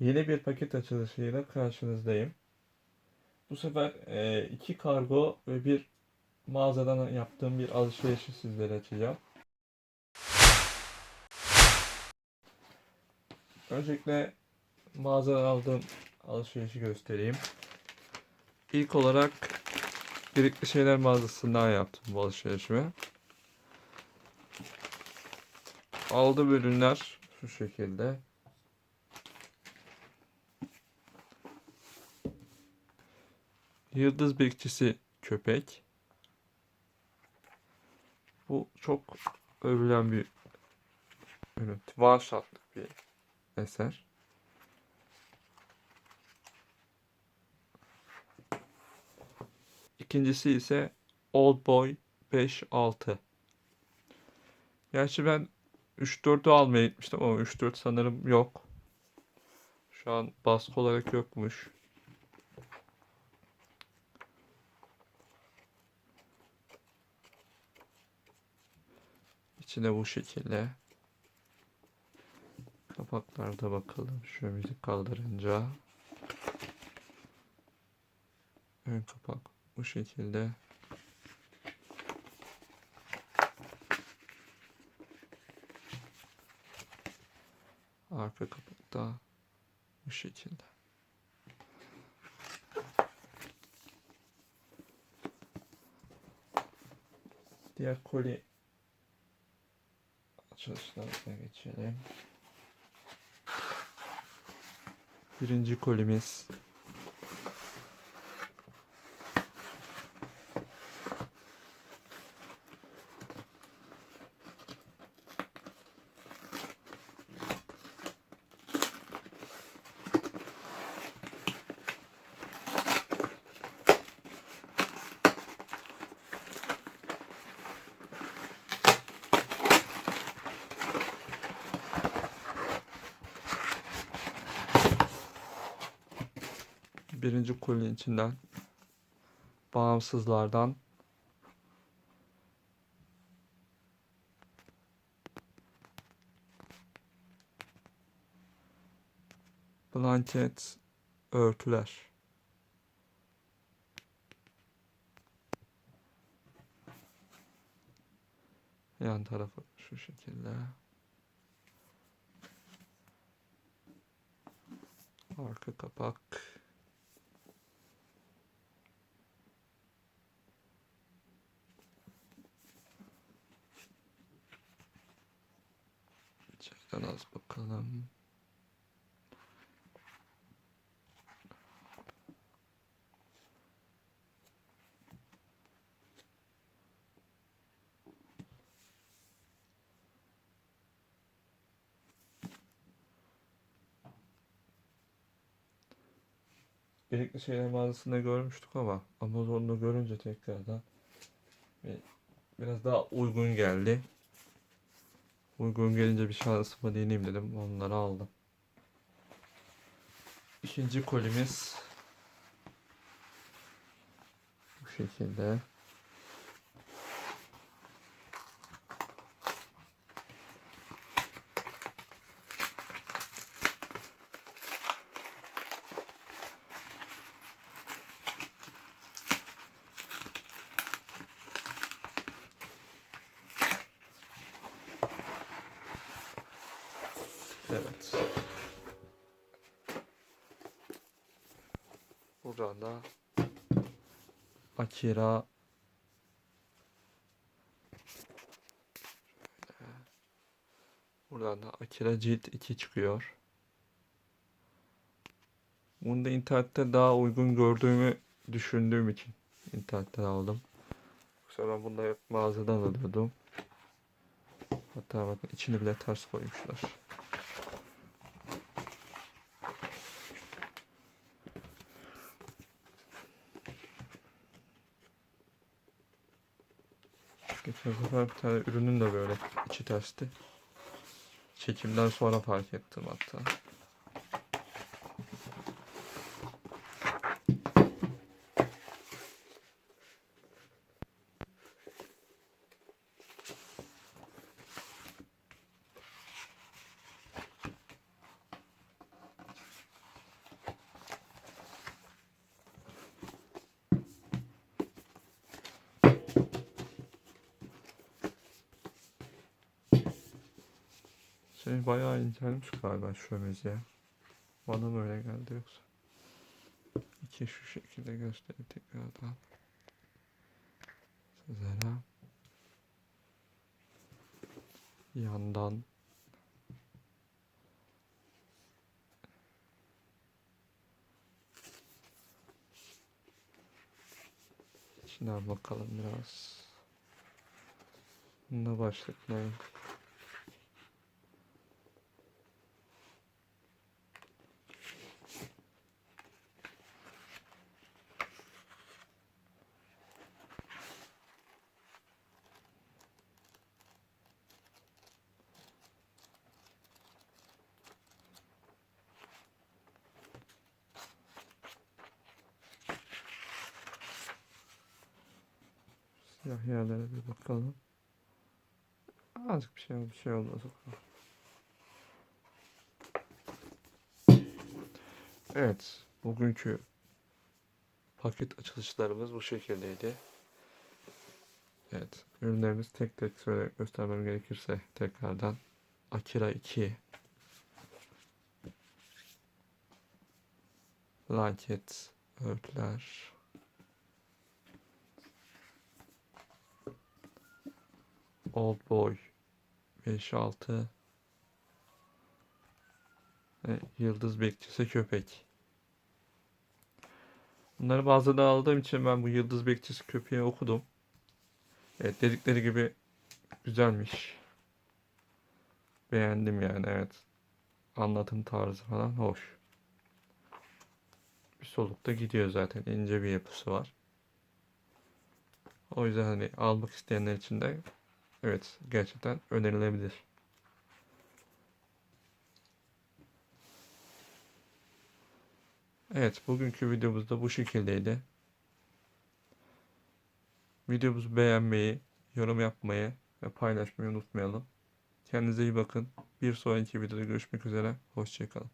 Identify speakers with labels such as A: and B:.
A: Yeni bir paket açılışıyla karşınızdayım. Bu sefer e, iki kargo ve bir mağazadan yaptığım bir alışverişi sizlere açacağım. Öncelikle mağazadan aldığım alışverişi göstereyim. İlk olarak Birikli Şeyler mağazasından yaptım bu alışverişimi. Aldığım ürünler şu şekilde. Yıldız bekçisi köpek. Bu çok övülen bir ürün. One bir eser. İkincisi ise Old Boy 5-6. Gerçi ben 3-4'ü almaya gitmiştim ama 3-4 sanırım yok. Şu an baskı olarak yokmuş. İçine bu şekilde. Kapaklarda bakalım. Şöyle müzik kaldırınca. Ön kapak bu şekilde. Arka kapak da bu şekilde. Diğer koli açılışlarına geçelim. Birinci kolimiz. Birinci kolinin içinden bağımsızlardan blanket örtüler. Yan tarafı şu şekilde. Arka kapak. İçeriden az bakalım. Gerekli şeyler mağazasında görmüştük ama Amazon'da görünce tekrardan bir- biraz daha uygun geldi. Uygun gelince bir şansıma deneyeyim dedim. Onları aldım. İkinci kolimiz bu şekilde. Evet. Buradan da Akira. Buradan da Akira Cilt 2 çıkıyor. Bunu da internette daha uygun gördüğümü düşündüğüm için internetten aldım. Yoksa ben bunu da hep mağazadan alıyordum. Hatta bakın içini bile ters koymuşlar. Geçen sefer bir tane ürünün de böyle içi tersti. Çekimden sonra fark ettim hatta. Şey bayağı incelmiş galiba şömez ya. Bana mı öyle geldi yoksa? İki şu şekilde göstereyim tekrardan. Sizlere. Yandan İçine bakalım biraz. Ne başlık ne? Siyah yerlere bir bakalım. Azıcık bir şey bir şey olmaz. Evet, bugünkü paket açılışlarımız bu şekildeydi. Evet, ürünlerimiz tek tek söyle göstermem gerekirse tekrardan Akira 2 Blanket örtüler Old Boy 5-6 ve Yıldız Bekçisi Köpek. Bunları bazıda aldığım için ben bu Yıldız Bekçisi Köpeği okudum. Evet dedikleri gibi güzelmiş. Beğendim yani evet. Anlatım tarzı falan hoş. Bir solukta gidiyor zaten. ince bir yapısı var. O yüzden hani almak isteyenler için de Evet, gerçekten önerilebilir. Evet, bugünkü videomuz da bu şekildeydi. Videomuzu beğenmeyi, yorum yapmayı ve paylaşmayı unutmayalım. Kendinize iyi bakın. Bir sonraki videoda görüşmek üzere. Hoşçakalın.